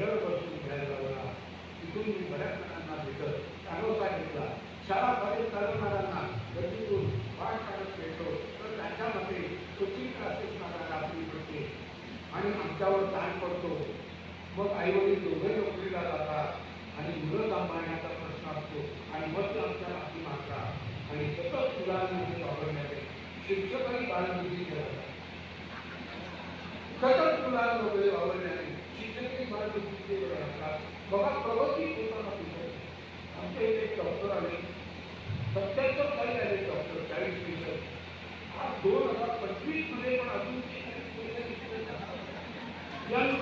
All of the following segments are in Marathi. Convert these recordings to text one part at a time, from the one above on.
वेळ घ्यायला लावला तिथून मी बऱ्याच जणांना भेटत कानोसा घेतला शाळा कॉलेज चालवणाऱ्यांना गतीतून वाट काढत भेटतो तर त्याच्या मते कोचिंग क्लासेस मला आपली पडते आणि आमच्यावर ताण पडतो. मग आई वडील दोघे नोकरीला जातात आणि मुलं सांभाळण्याचा प्रश्न असतो आणि मग ते आमच्या माती मागतात. आणि सतत मुलांमध्ये वापरण्याचे शिक्षकही बालबुद्धी करतात सतत मुलांमध्ये वावरण्याने शिक्षकही बालबुद्धी असतात बघा प्रगती होताना दिसत आमच्या इथे एक डॉक्टर आले. सत्याहत्तर काही आले डॉक्टर चाळीस दिवस आज दोन हजार पंचवीसमध्ये पण अजून ते पैसे दिसत यंग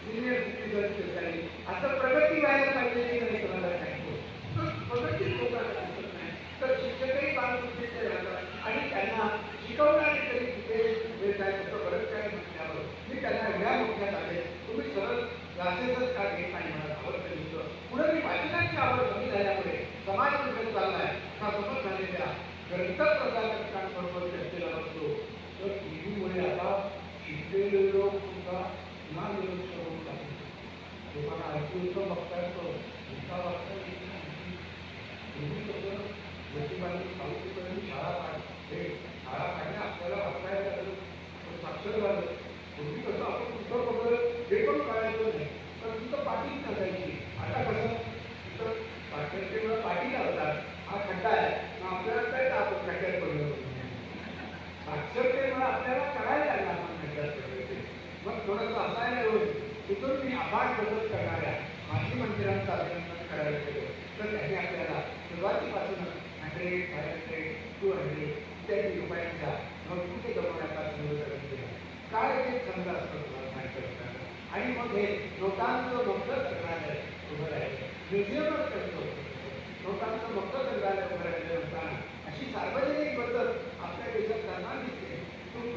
सिनियर सिटीजन स्पेशाली असं प्रगती व्हायला पाहिजे की नाही कोणाला सांगतो तर प्रगती लोकांना दिसत नाही तर शिक्षकही बालबुद्धीचे राहतात आणि त्यांना शिकवणारे तरी कुठे वेळ काय तसं बरंच काय म्हटल्यावर मी त्यांना एवढ्या मोठ्यात आले तुम्ही सरळ क्लासेसच का घेत नाही मला आवडतं दिसतं पुढे मी वाचनाची आवड कमी झाल्यामुळे समाज विषय चाललाय हा समज झालेल्या ग्रंथ प्रसारकांबरोबर चर्चेला बसतो तर टीव्हीमुळे आता शिकलेले लोक सुद्धा ना निरक्षर होऊन लागले लोकांना ऐकू इथं बघता येतो इतका बघता येत नाही पूर्वी कसं गरिबांनी साऊथपर्यंत शाळा काढ हे शाळा काढणे आपल्याला वाचता येतं पण साक्षर झालं पूर्वी कसं आपण कुठं वगैरे हे पण कळायचं नाही तर तिथं पाटीच नसायची आता कसं तिथं साक्षरतेमुळे पाटी लावतात हा खड्डा आहे मग आपल्याला काय आपण खड्ड्यात पडलो साक्षरतेमुळे आपल्याला कळायला लागलं आपण खड्ड्यात मग थोडंसं असायला होईल तिथून मी आभार बदल करणाऱ्या माझी मंदिरांचं अभिनंदन करायला गेलो. तर त्यांनी आपल्याला सुरुवातीपासूनच hundred five hundred two hundred इत्यादी रुपयांच्या नोटबुके जमवण्याचा सुरू केला काय ते छंद असतो तुम्हाला माहिती आणि मग हे नोटांचं मोठं संग्रहालय उभं राहिलं. म्युझियमच करतो नोटांचं मोठं संग्रहालय उभं राहिलं असताना अशी सार्वजनिक पद्धत आपल्या देशात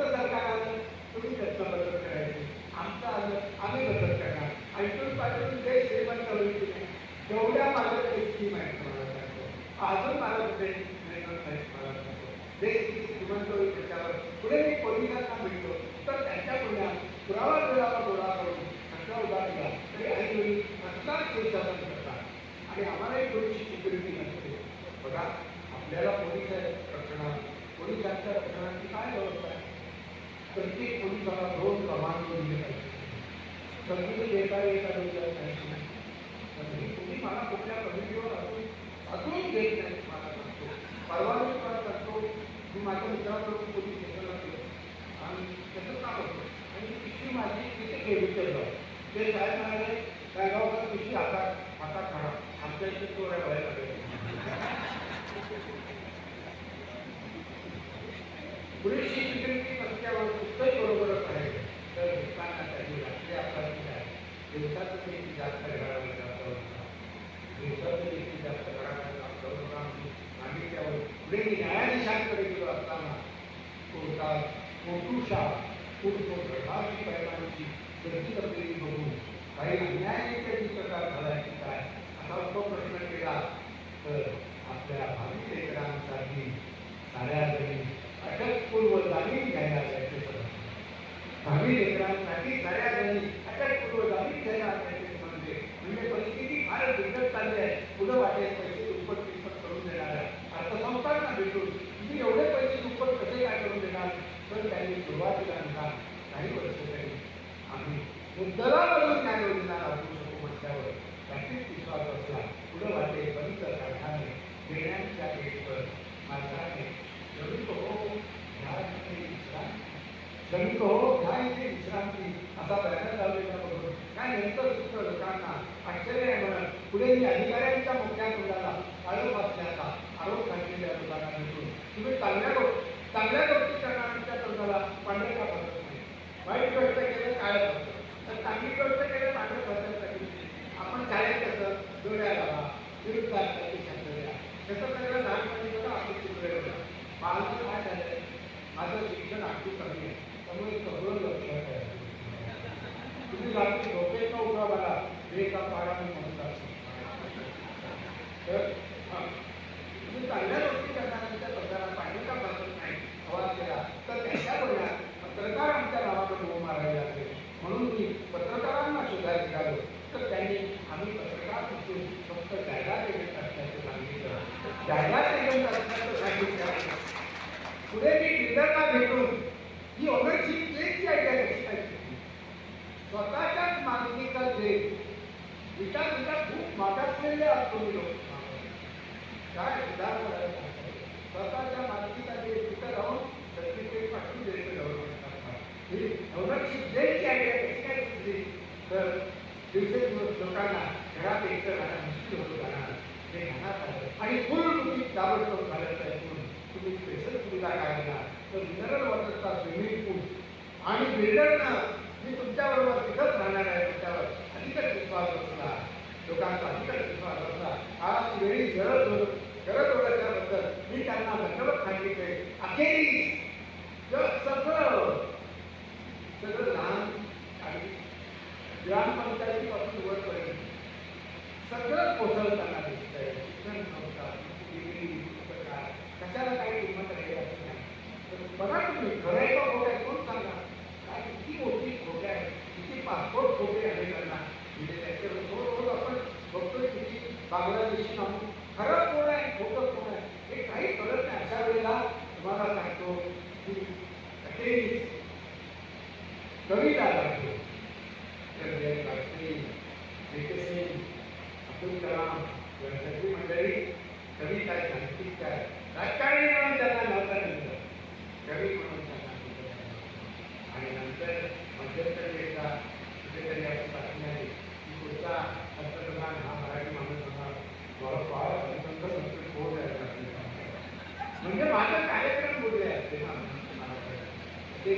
तुमचं सरकार आलं तुम्ही त्याचं बदल करायचे. आमचं आलं आम्ही बदल करणार. ऐकून पाठवून देश श्रीमंत होईल की नाही. तेवढ्या माझं ते स्कीम आहे तुम्हाला सांगतो. अजून मला ते श्रीमंत आहे मला सांगतो. जे किती श्रीमंत होईल त्याच्यावर. पुढे मी पोलिसांना भेटतो. तर त्यांच्या पुढ्या पुरावा पुरावा गोळा करून कसला उभा दिला तरी आई वडील कसलाच संचालन करतात आणि आम्हालाही थोडीशी सिक्युरिटी नसते. बघा आपल्याला पोलीस रक्षणात पोलिसांच्या रक्षणाची काय व्यवस्था प्रत्येक पोलिसाला दोन कमांडो दिले पाहिजे सगळी देता येता दोन पाहिजे पण तुम्ही मला कुठल्या कमिटीवर असून अजून घेत नाही मला सांगतो. परवानगी मला सांगतो. मी माझ्या मित्राकडून पोलीस स्टेशनला गेलो. आणि त्याचं काम होतं. आणि ती माझी तिथे गेली केलं ते साहेब म्हणाले काय गावकर पिशवी आता आता खाणार आमच्या इथे चोऱ्या व्हायला लागल्या. पुढे शिक्षण नसल्यावर पुस्तक बरोबरच आहे तर दुकानासाठी राष्ट्रीय अपराधी आहे दिवसाचं देखील जास्त घडावं जातं दिवसाचं देखील जास्त घडावं आम्ही त्यावर पुढे मी न्यायाधीशांकडे गेलो असताना कोर्टात कोर्टुषा कुठको परिणामाची गर्दी असलेली बघून काही अन्यायाचे प्रकार झाला की काय असा तो प्रश्न केला तर आपल्या भावी लेकरांसाठी साऱ्या अटकपूर्व जामीन घ्यायला त्याचे भावी लेकरांसाठी खऱ्या जणी अटकपूर्व जामीन घ्यायला त्याचे म्हणजे म्हणजे परिस्थिती फार बिघडत चालली आहे. पुढं वाटेल पैसे दुप्पट तिप्पट करून देणार आहे. अर्थसंस्थांना भेटून तुम्ही एवढे पैसे दुप्पट कसे काय करून देणार? तर त्यांनी सुरुवातीला नका काही वर्ष तरी आम्ही मुद्दलावरून काय योजना राबवू शकू म्हटल्यावर त्याचीच विश्वास असला पुढं वाटेल बंद काढाने देण्याच्या एक मार्गाने. जरूर हो इथे हो घ्या इथे विश्रांती? असा बॅनर लावलेला बघून. काय नंतर सुद्धा लोकांना? आश्चर्य आहे म्हणत पुढे मी भेटून ही ओबेची खूप मागासलेले असतो स्वतःच्या मागणीचा पाठवून द्यायचं गव्हर्नमेंट ही ओबेची तर लोकांना घरात एकटं राहणं आणि पूर्ण तुम्ही दाबड करून तुम्ही स्पेशल सुविधा काय देणार? तर मिनरल वॉटरचा स्विमिंग पूल आणि बिल्डरनं मी तुमच्याबरोबर तिथंच राहणार आहे तुमच्यावर अधिकच विश्वास बसला. लोकांचा अधिकच विश्वास असला आज वेळी गरज होत गरज ओळखल्याबद्दल मी त्यांना धन्यवाद सांगितले. अखेरीस सगळं सगळं लहान आणि ग्रामपंचायतीपासून वरपर्यंत सगळं कोसळताना दिसतंय. शिक्षण संस्था डिग्री कशाला काही किंमत राहिली? नाही बघा तुम्ही खरं आहे का खोटं आहे कोण सांगा काय किती मोठी खोटे आहे किती पासपोर्ट खोटे आहे त्यांना म्हणजे त्याच्यावर रोज रोज आपण बघतोय किती बांगलादेशी नामून खरं कोण आहे खोटं कोण आहे? हे काही कळत नाही. अशा वेळेला तुम्हाला सांगतो की अखेरीस कविता लागतो अब्दुल कलाम या मंडळी कविता साहित्यिक काय राजकारणी म्हणून त्यांना कवी म्हणून त्यांना दिलं. आणि नंतर मध्यंतरी एकदा कुठेतरी आपण बातमी आली की पुढचा पंतप्रधान हा मराठी माणूस होणार मला फार अत्यंत संस्कृत होत आहे म्हणजे माझा कार्यक्रम बोलले असते ना ते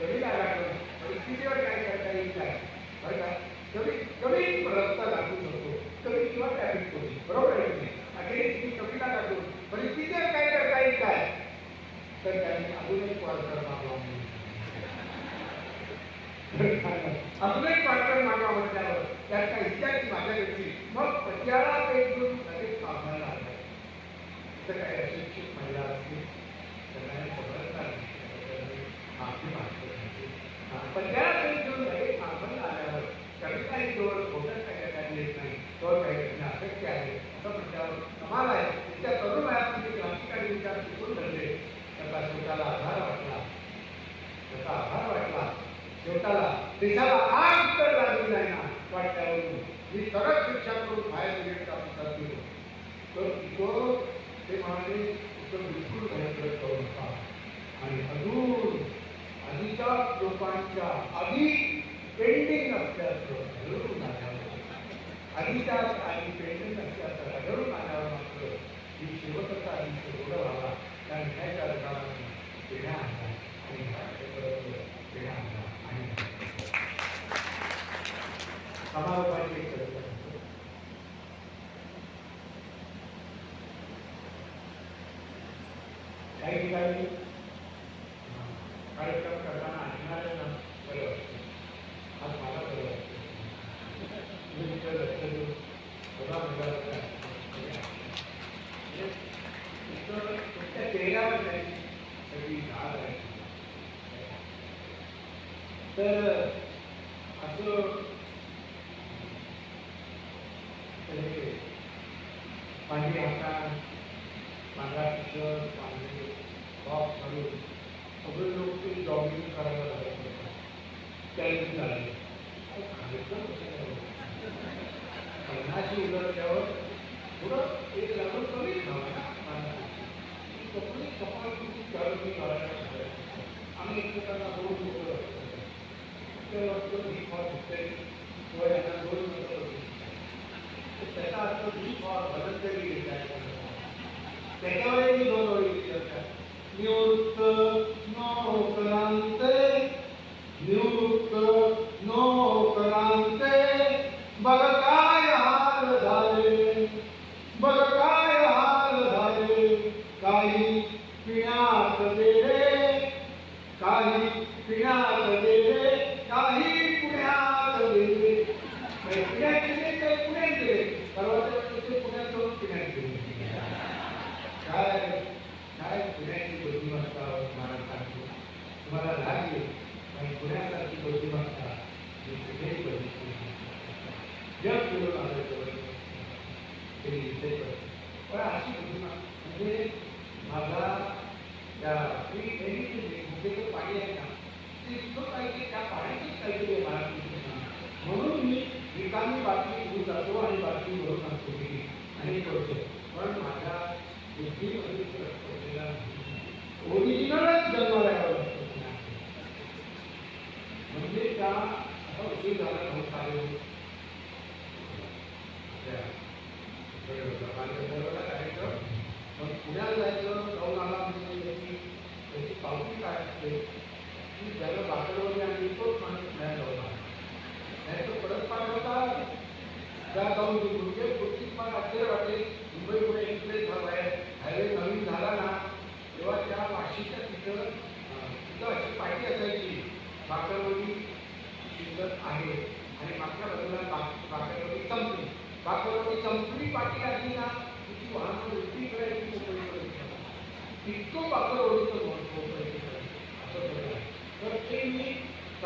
कमी लागलं परिस्थितीवर काय करता येईल काय? बरं का? कमी कमी रस्ता लागू शकतो. कमी किंवा ट्रॅफिक पोलीस बरोबर आहे की नाही? अखेरीस मी कविता दाखवून परिस्थितीवर काय करता येईल काय? तर त्यांनी अजून एक क्वार्टर मागवा अजून एक क्वार्टर मागवा म्हटल्यावर त्यात काय इत्यादी माझ्याकडची मग पतियाळा पेटून लगेच कामाला आलं. तर काय अशिक्षित महिला असतील? त्यांना खबर माफी मागतो पत्याला त्या घेऊन लगेच मागून आल्यावर कविता जोर खोटं काय काही येत नाही. तो काही असं आहे असं म्हटल्यावर कमाल आहे त्या तरुण वयात म्हणजे क्रांतिकारी विचार शिकून धरले त्याचा स्वतःला आधार वाटला त्याचा आधार वाटला स्वतःला देशाला आज तर लागली नाही ना वाटल्यावरून मी सरळ शिक्षा करून बाहेर गेलेचा विचार केलो तर तो ते म्हणाले तो बिलकुल भयंकर करू नका. आणि अजून आधीच्या लोकांच्या आधी पेंडिंग असल्याचं आढळून आल्यावर आधीच्या आधी पेंडिंग असल्याचं आढळून आल्यावर मात्र ही शेवटचा आधी एवढं व्हावा त्या न्यायाच्या अधिकाराने पेढ्या आणला आणि परत पेढ्या आणला आणि समारोपाची काही ठिकाणी कार्यक्रम करताना ऐकणाऱ्यांना बरं वाटतं आज मला बरं वाटतं तुम्ही तिथं लक्ष देऊन बघा बघा म्हणजे तुमच्या चेहऱ्यावर त्याची सगळी धार आहे. तर असं हे पांढरी हातात पांढरा टी शर्ट पांढरे टॉप घालून सगळे लोक ते जॉगिंग करायला लागत होते त्यावेळी झाले पन्नाशी उलटल्यावर थोडं एक लागून कमी खावा ना माणसाची. ती कपडे कपाळ किती गरमी करायला सांगायची. आम्ही एकमेकांना दोन लोक ते त्याचा अर्थ ही फार बदलतेली त्याच्यावर मी दोन ओळी विचारतात निवृत्त नोकरांते निवृत्त नोकरांते बघ original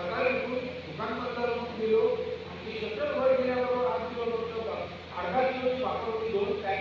सकाळी उठून दुकानबंदार म्हणून गेलो आणि शक्यतो घर गेल्याबरोबर आठ किलो अर्धा किलोची भाकर होती दोन पॅक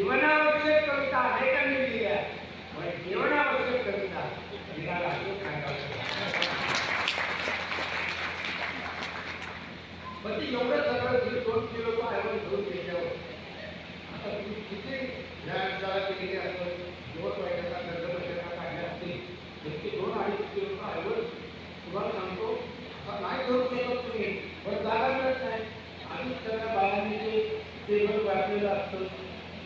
जीवनावश्यक कविता अनेकांनी लिहिली आहे पण जीवनावश्यक कविता. लिहायला खूप पण एवढं सगळं दीड दोन किलो पायवर घेऊन त्याच्यावर आता तुम्ही किती व्यायामशाळा केलेली असतात दोन महिन्याचा कर्ज महिन्याचा काढले असतील त्याची दोन अडीच किलो पायवर तुम्हाला सांगतो आता नाही करू शकत तुम्ही पण जागा मिळत नाही. आम्ही सगळ्या बाळांनी ते टेबल वाढलेलं असतं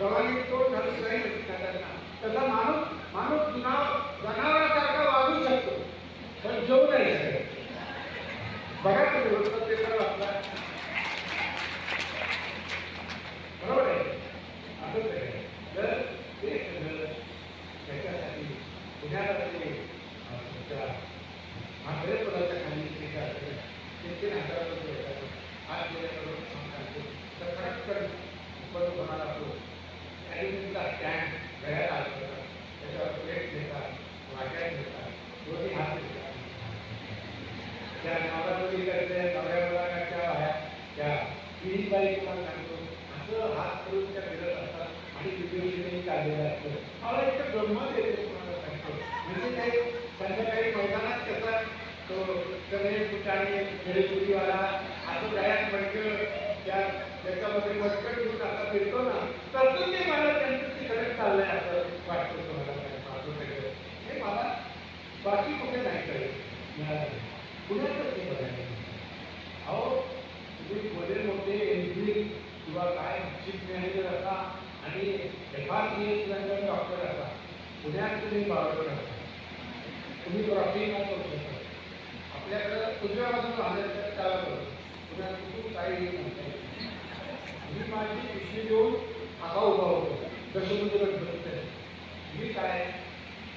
गव्हाने तो झाली जाईल त्याचा माणूस त्याचा तुम्हाला सांगतो म्हणजे काही संध्याकाळी मैदानात तो ठिकाणी खेळपुरीवाला असं गळ्यात मडकं त्या त्याच्यामध्ये मटकट घेऊन आता फिरतो ना तर ते मला त्यांचं तिकडे चाललंय असं वाटतं तुम्हाला काय माझं सगळं हे मला बाकी कुठे नाही कळलं मिळालं पुण्यातच ते बघायला अहो तुम्ही मोठे मोठे इंजिनिअरिंग किंवा काय चीफ मॅनेजर असा आणि F R C S doctor असा पुण्यात तुम्ही बाळगत असा तुम्ही ट्रॉफी नाही करू शकता आपल्याकडं उजव्या बाजूला आल्याचं त्याला करू पुण्यात कुठून काही येत नाही मी माझी पिशवी देऊन आता उभा होतो जसं म्हणजे गणपती मी काय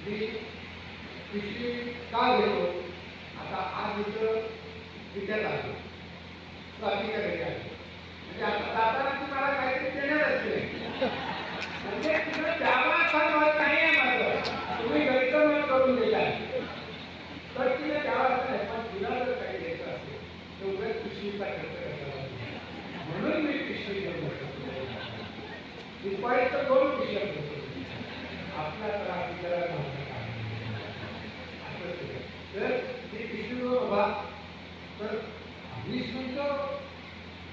मी पिशवी का घेतो? आता आज इथं विकत आलो आलो म्हणजे आता जाताना ती काहीतरी देणार असते. म्हणजे तिकडे द्यावा असा मत नाही आहे माझं. तुम्ही गैरसमज करून देता तर तिला द्यावा असं नाही पण तिला जर काही द्यायचं असेल तर उगाच पिशवीचा खर्च करायला म्हणून मी पिशवी घेऊन बसतो तर दोन पिशव्या आपला त्रास इतराला नव्हता काय असं ते. तर ते पिशवीवर उभा तर वीस मिनटं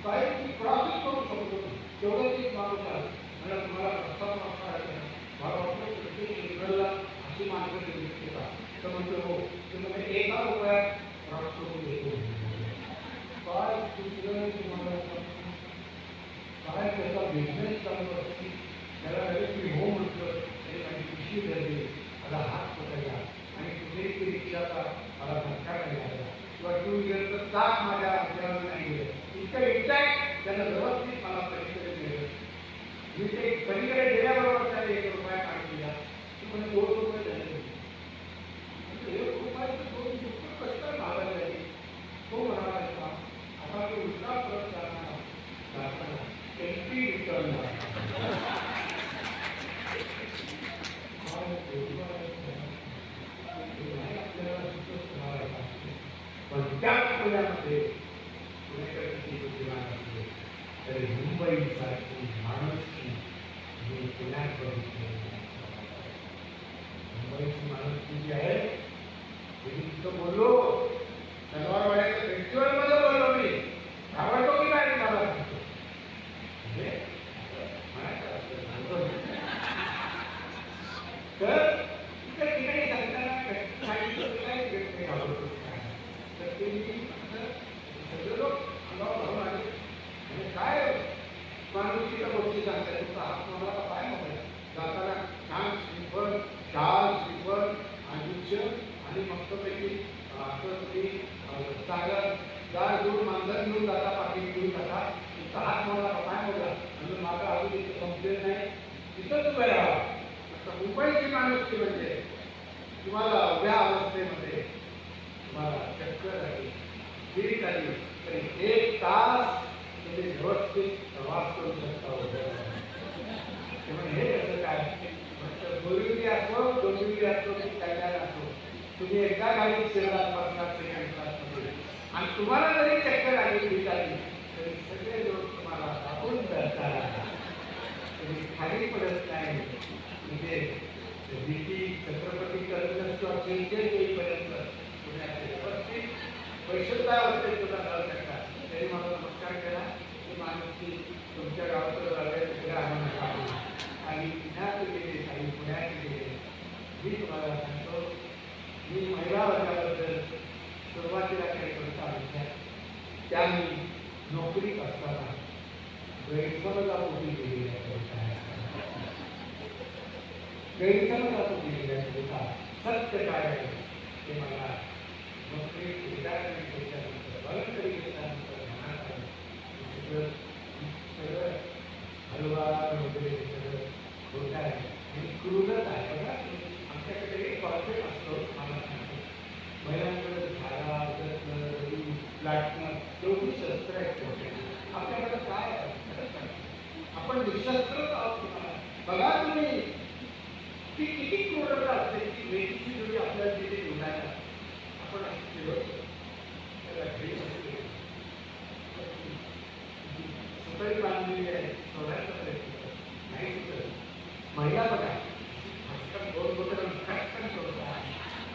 काय मी प्राप्त करू शकतो तेवढंच एक माणूस आला मला तुम्हाला प्रस्ताव नसता मला वाटतं प्रत्येक इंग्रजला अशी मार्ग दिली तर म्हणतो हो तर मग एका रुपयात क्रॉस करून देतो काय सुचलं तुम्हाला काय त्याचा बिझनेस चालू असते? त्याला लगेच मी हो म्हटलं. तरी माझी खुशी झाली. मला हात पकडला. आणि कुठेही ती रिक्षाचा मला धक्का नाही लागला. किंवा टू व्हीलरचं चाक माझ्या अंतरावर नाही गेलं. इतकं एक्झॅक्ट त्यानं व्यवस्थित मला पलीकडे दिलं. मी ते पलीकडे गेल्याबरोबर त्याने एक रुपया काढून दिला. ती म्हणजे दोन रुपये झाले म्हणजे एक रुपयाचं दोन दुःख कसं काय मागायला लागले? तो म्हणाला आता तो उलटा परत जाणार एम पी रिटर्न पण त्याच पुण्यामध्ये पुणेकरांची बुद्धिमान असले तरी मुंबईसाठी माणुसकी मी पुण्यात बघितली मुंबईची माणुसकी जी आहे ते मी बोललो शनिवारवाड्याच्या फेस्टिवलमध्ये बोललो मी घाबरतो की काय मला म्हणजे म्हणायचं असं सांगतो मी. तर इकडे ठिकाणी सांगताना सांगितलं की काय व्यक्त घाबरतो की काय. तर ते मी असं सगळे लोक अंगावर घालून आले म्हणजे काय माणुसकीच्या गोष्टी सांगतात तुमचा हात मला का पाय मोकळा जाताना छान श्रीफळ शाल श्रीफळ आयुष्य आणि मस्तपैकी असं ती चांगलं गार घेऊन मांजर घेऊन जाता पाठी घेऊन जाता तुमचा हात मला का पाय मोकळा म्हणजे माझा अजून इथं कंप्लेन नाही तिथंच उभे राहा आता मुंबईची माणुसकी म्हणजे तुम्हाला उभ्या अवस्थेमध्ये तुम्हाला चक्कर आली फिरीत आली तरी एक तास तुम्ही व्यवस्थित प्रवास करू शकता उभ्या त्यामुळे हे कसं काय म्हटलं दोरिवली असो डोंबिवली असतो की कल्याण असतो तुम्ही एकदा गाडी शिरलात पन्नास सेकंड तासमध्ये आणि तुम्हाला जरी चक्कर आली फिरीत तरी सगळे लोक तुम्हाला दाखवून जातात तुम्ही खाली पडत नाही. म्हणजे भीती छत्रपती टर्मिनस किंवा सिंचन येईपर्यंत पुण्याचे व्यवस्थित पैशाचा तुला जाऊ शकता तरी मला नमस्कार करा. की माणूस की तुमच्या गावाकडे झाले तिकडे आम्हाला आणि पुण्यात गेले काही पुण्यात गेले मी तुम्हाला सांगतो मी महिला वर्गाबद्दल सुरुवातीला काही कविता आल्या त्या मी नोकरीत असताना गैरसमजापोटी केलेल्या कविता आहेत. गैरसमजापोटी केलेल्या कविता सत्य काय आहे ते मला नोकरी रिटायरमेंट घेतल्यानंतर वॉलंटरी घेतल्यानंतर मनात आलं. हे सगळं सगळं हलवा वगैरे हे सगळं खोटं आहे आणि क्रूरच आहे बघा आमच्याकडे एक असतो महिलांकडे रवी लाटणं एवढी शस्त्र आहेत आपल्याकडे काय आहे? आपण निशस्त्रच बघा तुम्ही. ती किती असते की मेथीची जोडी आपल्याला तिथे निघायला. आपण बांधलेली आहे. सोडायचा प्रयत्न नाही सुचत. महिला बघा.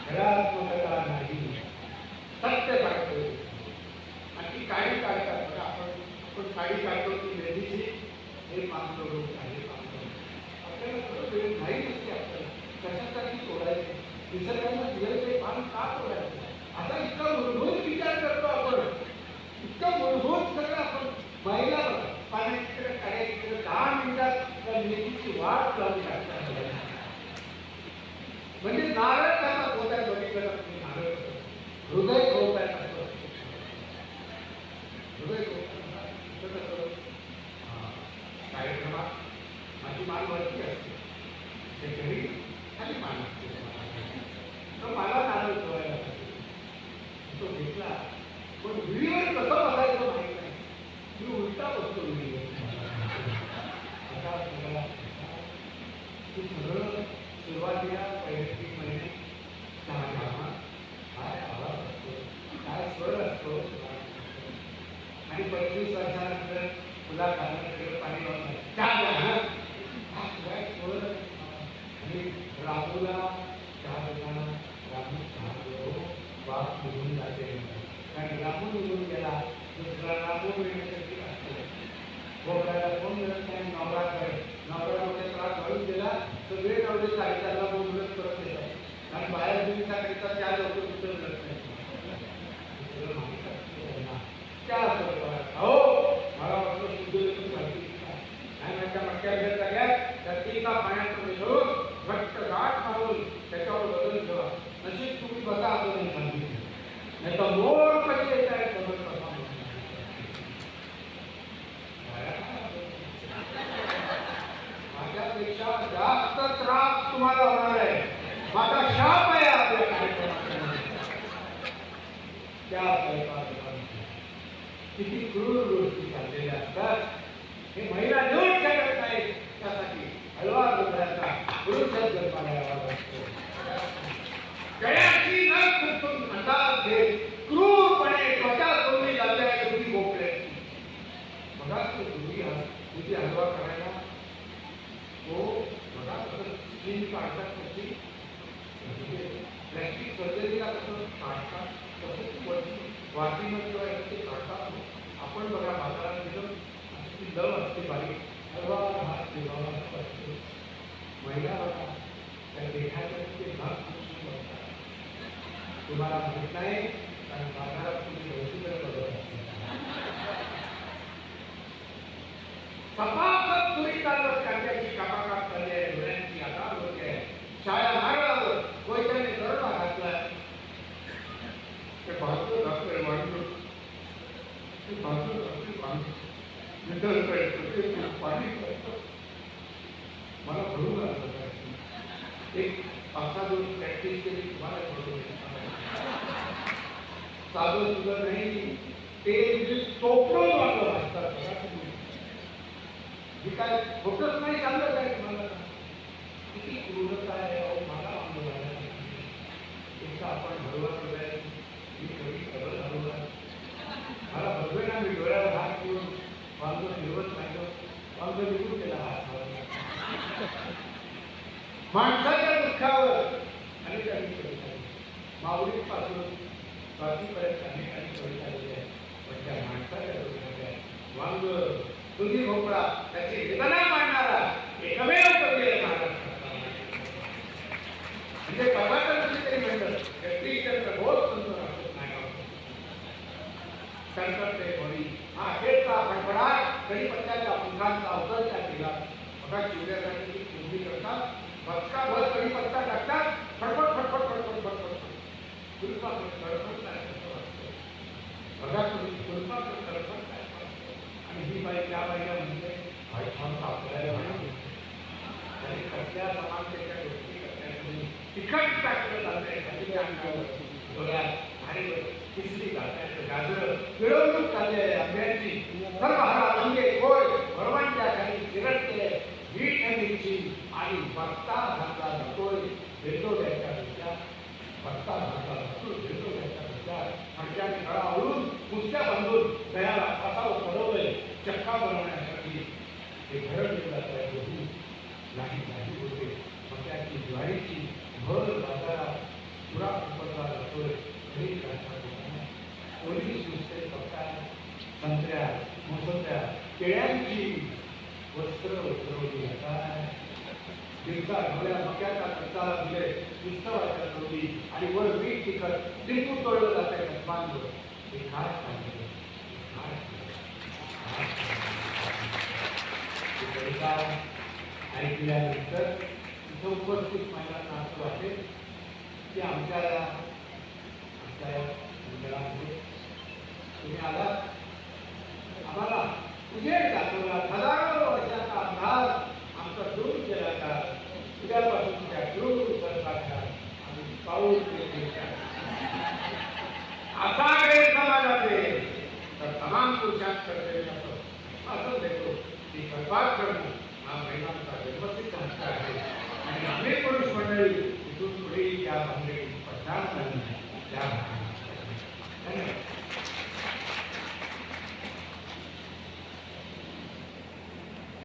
घरात्मकता नाही सत्य सांगतो आणि ती काळी काढतात बघा आपण आपण काळी काढतो ती हे मानतो लोक मानतो आपल्याला खरं वेळ आपल्याला कशासाठी निसर्गानं ते पान का आता इतका मूलभूत विचार करतो आपण इतका मूलभूत सगळं आपण महिला बघा काय दहा मिनिटात त्या वाट लावून म्हणजे नारळ कसा होत्या बघितलं का नारळ. हृदय होताय असं हृदय कार्यक्रमात माझी मान वरती असते. ते घरी खाली मान असते. तर मला नारळ ठेवायला तो घेतला पण विहिरीवर कसं बसायचं माहीत नाही. मी उलटा बसतो विहिरीवर. आता सगळा तू सरळ सुरुवातीला पहिले तीन महिने चहा घ्यावा काय आवाज असतो काय स्वर असतो? आणि पंचवीस वर्षानंतर तुला खाण्याकडे पाणी लावून आणि राहूला चहा देताना राहू चहा देतो बाप निघून जाते कारण राहू निघून गेला दुसरा राहू मिळण्यासाठी असतो. बोकडाला कोण मिळत नाही? नवरा करेल नवरा त्रास घालून गेला सगळे नवरे साहित्याला बोलत परत येतात. बाहेर तुम्ही त्या लोक उत्तर नाही त्या बरोबर हो मला वाटतं शुद्ध लेखून घालतील नाही माझ्या घेत सगळ्यात त्या तिघा पाण्यात मिसळून घट्ट गाठ मारून त्याच्यावर बदल ठेवा नशीब तुम्ही बघा असं नाही सांगितलं नाही तर मोर कसे येत आहे समज कसा माझ्यापेक्षा जास्त त्रास तुम्हाला होणार आहे माझा शाप आहे आपल्या कार्यक्रमात त्या स्वयंपाकघरामध्ये किती क्रूर गोष्टी चाललेल्या असतात हे महिला देऊ शकत नाही त्यासाठी हलवा हृदयाचा पुरुषच जन्माला यावा लागतो गळ्याची नख खुपसून अंदाज घेत क्रूरपणे त्वचा सोडली जाते तुम्ही गोपल्याची बघा तो तुम्ही तुझी हलवा करायला तो बघा कसं स्किन काढतात त्याची प्लॅस्टिक सर्जरीला कसं काढतात तसंच वरती वाटीमध्ये किंवा याचं ते काढतात ना. आपण बघा बाजारात गेलो अशी ती लव असते बारीक हलवा हात ठेवावा असतो पहिला होता त्या देखायचं भाग तुम्हाला माहीत नाही कारण बाजारात तुम्ही व्यवस्थित बघत असते सपासप सुरी चालत कांद्याची कापाकाप चालली आहे डोळ्यांची आकार होते आहे शाळा नारळावर कोयत्याने दरडा घातलाय ते पाहतो दाखवाय मांडतो ते पाहतो दाखवाय मांडतो निधन करायचं ते पाणी करतो मला भरून आलं काय एक पाच सहा दिवस प्रॅक्टिस केली तुम्हाला भरून साधं सुद्धा नाही ते जे चोपडून वाटलं वाचतात बघा तुम्ही हे काय खोटंच नाही सांगत आहे तुम्हाला किती क्रूरता आहे अहो मला आंदोलन आहे एकदा आपण भगवान हृदय मी कधी करत आलो मला भगवे ना मी डोळ्याला हात घेऊन बांधून फिरवत नाही बांधून निघून गेला हात मारून. माणसाच्या दुःखावर. अनेक माऊली पासून आहेत. माऊलीपासून स्वातीपर्यंत अनेक अनेक कविता आलेल्या आहेत. पण त्या माणसाच्या दुःखाच्या वांग तुम्ही भोपळा त्याचे वेदना मांडणारा एकमेव कवी आहे महाराष्ट्रातला. म्हणजे प्रभाकर तरी म्हणलं जगदीशचंद्र घोष संत राहत नाही संकट ते होळी हा अखेरचा फडफडाट कढीपत्त्याच्या पंखांचा अवतरच्या केला बघा चिवड्यासाठी पूर्वी करतात बचका भर कढीपत्ता टाकतात फडफड फडफड फडफड फडफड कुलपा फडफड काय बघा तुम्ही कुलपा फडफड काय आणि ही बाई त्या बाईला म्हणजे भाई थांब आपल्याला म्हणून आणि कसल्या समानतेच्या गोष्टी करताय तिखट टाकलं जातंय खाली अंगावर डोळ्यात भारी किसली जाताय गाजर मिळवणूक चालली आहे आंब्याची सर्व हरा अंगे गोड भरवांच्या खाली चिरटते वीट मिरची आणि बत्ता घातला जातोय भेटोड्याच्या विचार बत्ता घातला जातो भेटोड्याच्या विचार फडक्याने खळा कुस्त्या बांधून दयाला फसाव पडवलंय चक्का बनवण्यासाठी हे घरं जात आहे गहू नाही नाही होते मक्याची ज्वारीची भर बाजारात पुरा उपरला जातोय पोलीस नुसते संत्र्या मोसंत्र्या केळ्यांची वस्त्र उतरवली जातात दिवसा ढोल्या मक्याचा कच्चाला दिले आणि वर वीट तिखट लिंबू तोडलं जाते कस्बांवर हे काय सांगितलं ऐकल्यानंतर इथं उपस्थित महिलांना असं वाटेल की आमच्या म्हणजे तुम्ही आम्हाला उजेड दाखवला. हजारो वर्षाचा अंधार आमचा दूर केला का? उद्यापासून त्या दूर सरकारच्या आम्ही पाऊल असा तर तमाम पुरुषांत कर्तव्य असं देतो की कपात करणं हा महिलांचा जन्मसिद्ध हक्क आहे. आणि आम्ही पुरुष मंडळी इथून पुढे या भानगडीत पडणार नाही. Yeah.